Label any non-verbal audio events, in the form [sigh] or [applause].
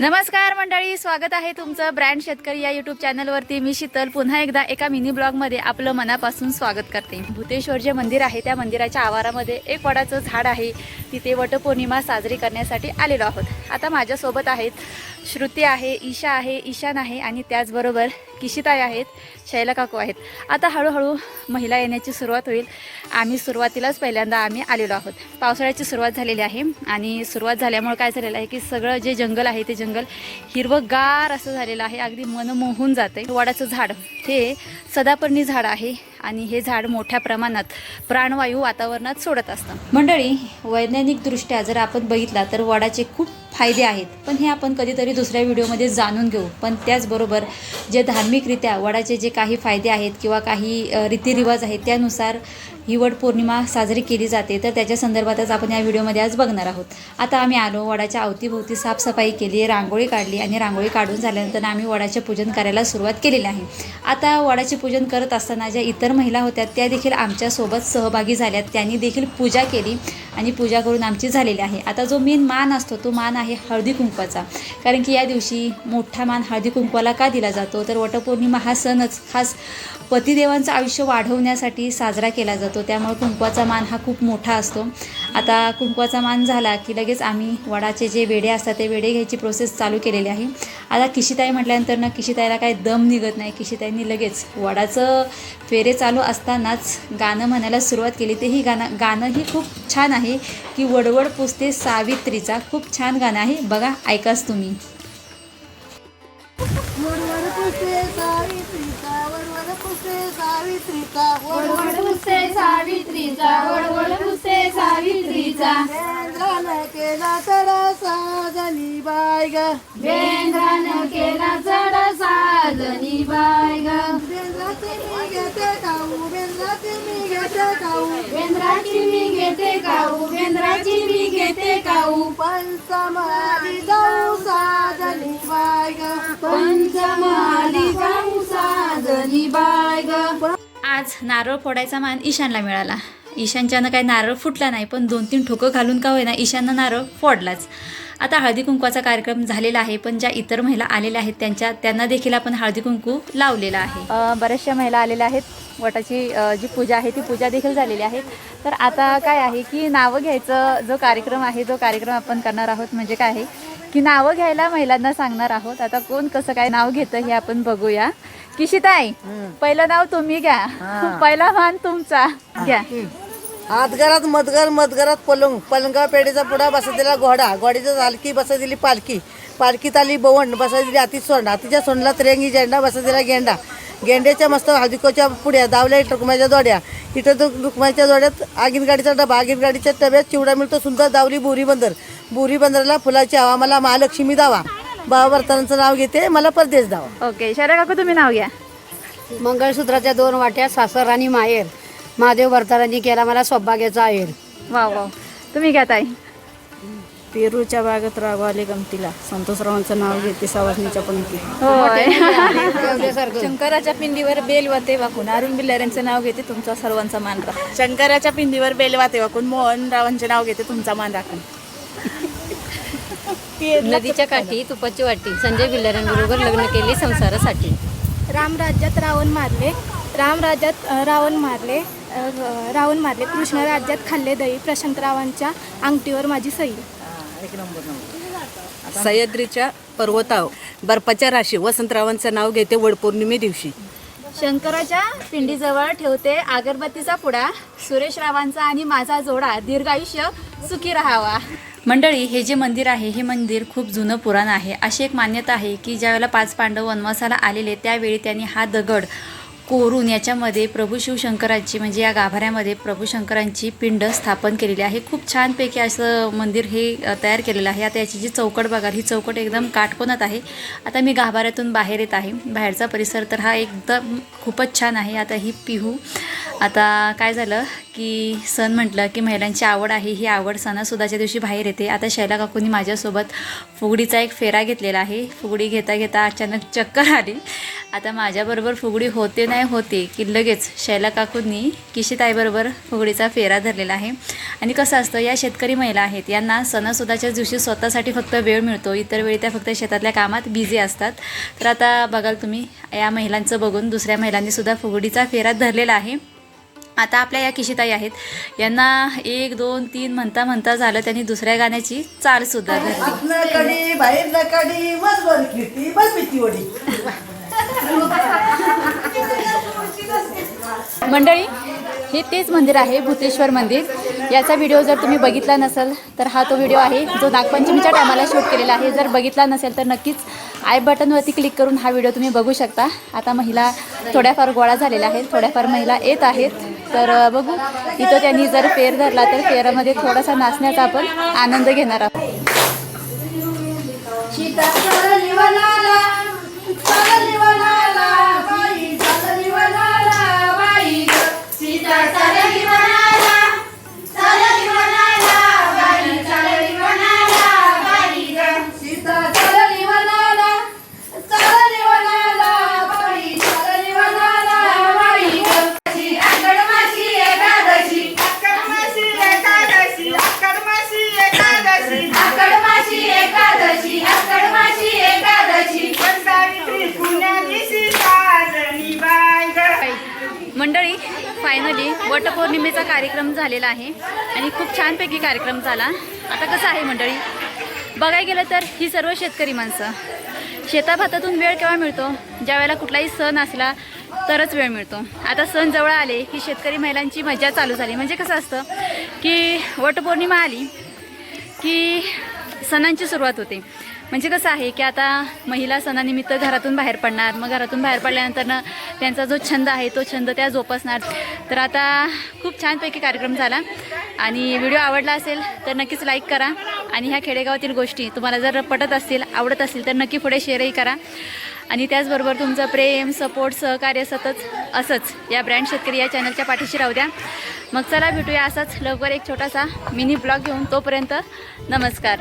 नमस्कार मंडळी स्वागत आहे तुमचं ब्रँड शेतकरी या युट्यूब चॅनलवरती. मी शीतल. पुन्हा एकदा एका मिनी ब्लॉगमध्ये आपलं मनापासून स्वागत करते. भूतेश्वर जे मंदिर आहे त्या मंदिराच्या आवारामध्ये एक वडाचं झाड आहे. तिथे वटपौर्णिमा साजरी करण्यासाठी आलेलो आहोत. आता माझ्यासोबत आहेत श्रुती आहे ईशा आहे ईशान आहे आणि त्याचबरोबर किशिताई आहेत शैला काकू आहेत. आता हळूहळू महिला येण्याची सुरुवात होईल. आम्ही सुरुवातीलाच पहिल्यांदा आम्ही आलेलो आहोत. पावसाळ्याची सुरुवात झालेली आहे आणि सुरुवात झाल्यामुळे काय झालेलं आहे की सगळं जे जंगल आहे ते जंगल. हिरवंगार असं झालेलं आहे. अगदी मन मोहून जाते वडाचं झाड. हे सदापर्णी झाड आहे आणि हे झाड मोठ्या प्रमाणात प्राणवायू वातावरणात सोडत असतं. मंडळी वैज्ञानिकदृष्ट्या जर आपण बघितला तर वडाचे खूप फायदे आहेत. पण हे आपण कधीतरी दुसऱ्या व्हिडिओमध्ये जाणून घेऊ. पण त्याचबरोबर जे धार्मिकरित्या वडाचे जे काही फायदे आहेत किंवा काही रीतिरिवाज आहेत त्यानुसार ही वड पौर्णिमा साजरी केली जाते. तर त्याच्या संदर्भातच आपण या व्हिडिओमध्ये आज बघणार आहोत. आता आम्ही आलो वडाच्या अवतीभोवती साफसफाई केली रांगोळी काढली आणि रांगोळी काढून झाल्यानंतर आम्ही वडाचे पूजन करायला सुरुवात केलेली आहे. आता वडाचे पूजन करत असताना ज्या इतर महिला होत्या त्या देखील आमच्यासोबत सहभागी झाल्यात. त्यांनी देखील पूजा केली आणि पूजा करून आमची झालेली आहे. आता जो मेन मान असतो तो मान आहे हळदी कुंकवाचा. कारण की या दिवशी मोठा मान हळदी कुंकवाला का दिला जातो? तर वटपौर्णिमा हा सणच खास पतिदेवांचं आयुष्य वाढवण्यासाठी साजरा केला जातो. त्यामुळे कुंकवाचा मान हा खूप मोठा असतो. आता कुंकवाचा मान झाला की लगेच आम्ही वडाचे जे वेडे असतात ते वेडे घ्यायची प्रोसेस चालू केलेली आहे. आता किशिताई म्हटल्यानंतर ना किशिताईला काही दम निघत नाही. किशिताईंनी लगेच वडाचं फेरे चालू असतानाच गाणं म्हणायला सुरुवात केली. तेही गाणं गाणंही खूप छान आहे की वडवड पुसते सावित्रीचा. खूप छान गाणं आहे. बघा ऐकाच तुम्ही वरवर पुसते सावित्रीचा वरवर पुसते सावित्रीचा वडवड सावित्रीचा वडवड पुसते सावित्रीचा. बेंद्रानं केला बाय ग. बेंद्रानं केला चढ साजनी बाय ग. बेंद्राची मी घेते खाऊ बेंद्राची मी घेते खाऊ बेंद्राची मी घेते काऊ बेंद्राची मी घेते काऊ पंचमाली जाऊ साजनी बाय ग. पंचमाली जाऊ साजनी बाय आज नारळ फोडायचा मान ईशानला मिळाला. ईशानच्यानं काही नारळ फुटला नाही पण दोन तीन ठोकं घालून का होईना ईशाननं नारळ फोडलाच. आता हळदी कुंकवाचा कार्यक्रम झालेला आहे पण ज्या इतर महिला आलेल्या आहेत त्यांच्या त्यांना देखील आपण हळदी कुंकू लावलेला आहे. बऱ्याचशा महिला आलेल्या आहेत. वटाची जी पूजा आहे ती पूजा देखील झालेली आहे. तर आता काय आहे की नावं घ्यायचं जो कार्यक्रम आहे जो कार्यक्रम आपण करणार आहोत म्हणजे काय आहे की नावं घ्यायला महिलांना सांगणार आहोत. आता कोण कसं काय नाव घेतं हे आपण बघूया. किशिताई पहिलं नाव तुम्ही घ्या. पहिला मान तुमचा. घ्या. हातगरात मदगर मदगरात पलंग. पलंगा पेढीचा पुडा बसा दिला घोडा. घोडीचा झालकी बसा दिली पालखी पालखीत आली बवंड बसा दिली हाती सोंड. हातीच्या सोंडला तिरंगी झेंडा बसा दिला गेंडा. गेंड्याच्या मस्त हळदीकोच्या पुड्या दावल्या टुकमाच्या जोड्या. इथं तो टुकमाच्या जोड्यात आगीन गाडीचा डबा आगीन गाडीच्या डब्यात चिवडा मिळतो सुंदर दावली बोरी बंदर. बोरी बंदरला फुलाची हवा मला महालक्ष्मी दावा. बाबा वर्तनाचं नाव घेते मला परदेश दावा ओके शर्या काकू तुम्ही नाव घ्या. मंगळसूत्राच्या दोन वाट्या सासर आणि माहेर. महादेव भरतारांनी केला मला सौभाग्याचा आहेर वा वा तुम्ही घ्या ताई. पेरूच्या बागेत रागवाले गमतीला. संतोषरावांचं नाव घेते सवासणीच्या पंक्ती होय. [laughs] शंकराच्या पिंडीवर बेल वाते वाकून अरुण बिल्लाऱ्यांचं नाव घेते तुमचा सर्वांचा मान राखून. शंकराच्या पिंडीवर बेल वाते वाकून मोहन रावांचे नाव घेते तुमचा मान राखून. नदीच्या काठी तुपाची वाटी संजय बिल्लाऱ्यांबरोबर लग्न केले संसारासाठी. राम राज्यात रावण मारले राम राज्यात अ, रावण मारले अ, रावण मारले कृष्ण राज्यात खाल्ले दही प्रशांतरावांच्या अंगठीवर माझी सई. सह्याद्रीच्या पर्वताव बर्फाच्या राशी वसंतरावांचं नाव घेते वडपौर्णिमे दिवशी. शंकराच्या पिंडीजवळ ठेवते अगरबत्तीचा पुडा सुरेश रावांचा आणि माझा जोडा दीर्घायुष्य सुखी राहावा. मंडळी हे जे मंदिर आहे हे मंदिर खूप जुनं पुराण आहे. अशी एक मान्यता आहे की ज्यावेळेला पाच पांडव वनवासाला आलेले त्यावेळी त्यांनी हा दगड कोरून याच्यामध्ये प्रभू शिवशंकरांची म्हणजे या गाभाऱ्यामध्ये प्रभू शंकरांची पिंड स्थापन केलेली आहे. खूप छानपैकी असं मंदिर हे तयार केलेलं आहे. आता याची जी चौकट बघाल ही चौकट एकदम काटकोनात आहे. आता मी गाभाऱ्यातून बाहेर येत आहे. बाहेरचा परिसर तर हा एकदम खूपच छान आहे. आता ही पिहू आता काय झालं की सण म्हटलं की महिलांची आवड आहे. ही आवड सणासुदाच्या दिवशी बाहेर येते. आता शैला काकूंनी माझ्यासोबत फुगडीचा एक फेरा घेतलेला आहे. फुगडी घेता घेता अचानक चक्कर आली. आता माझ्याबरोबर फुगडी होते नाही होते की लगेच शैला काकूंनी किशिताईबरोबर फुगडीचा फेरा धरलेला आहे. आणि कसं असतं या शेतकरी महिला आहेत. यांना सणासुदाच्याच दिवशी स्वतःसाठी फक्त वेळ मिळतो. इतर वेळी त्या फक्त शेतातल्या कामात बिझी असतात. तर आता बघाल तुम्ही या महिलांचं बघून दुसऱ्या महिलांनीसुद्धा फुगडीचा फेरा धरलेला आहे. आता आपल्या या किशिताई आहेत. यांना एक दोन तीन म्हणता म्हणता झालं त्यांनी दुसऱ्या गाण्याची चालसुद्धा धरली. मंडळी हे तेच मंदिर आहे भूतेश्वर मंदिर. याचा व्हिडिओ जर तुम्ही बघितला नसेल तर हा तो व्हिडिओ आहे जो नागपंचमीच्या टायमाला शूट केलेला आहे. जर बघितला नसेल तर नक्कीच आय बटनवरती क्लिक करून हा व्हिडिओ तुम्ही बघू शकता. आता महिला थोड्याफार गोळा झालेल्या आहेत थोड्याफार महिला येत आहेत. तर बघू इथं त्यांनी जर फेर धरला तर फेरामध्ये थोडासा नाचण्याचा आपण आनंद घेणार आहोत. फायनली वटपौर्णिमेचा कार्यक्रम झालेला आहे आणि खूप छानपैकी कार्यक्रम झाला. आता कसं आहे मंडळी? बघायला गेलं तर ही सर्व शेतकरी माणसं. शेताभातातून वेळ केव्हा मिळतो? ज्या वेळेला कुठलाही सण असला तरच वेळ मिळतो. आता सण जवळ आले की शेतकरी महिलांची मजा चालू झाली. म्हणजे कसं असतं की वटपौर्णिमा आली की सणांची सुरुवात होते. म्हणजे कसं आहे की आता महिला सणानिमित्त घरातून बाहेर पडणार मग घरातून बाहेर पडल्यानंतर त्यांचा जो छंद आहे तो छंद त्या जोपासणार. तर आता खूप छानपैकी कार्यक्रम झाला. आणि व्हिडिओ आवडला असेल तर नक्कीच लाईक करा. आणि ह्या खेडेगावातील गोष्टी तुम्हाला जर पटत असतील आवडत असतील तर नक्की पुढे शेअरही करा. आणि त्याचबरोबर तुमचं प्रेम सपोर्ट सहकार्य सतत असंच या ब्रँड शेतकरी या चॅनलच्या पाठीशी राहू द्या. मग चला भेटूया असाच लवकर एक छोटासा मिनी ब्लॉग घेऊन. तोपर्यंत नमस्कार.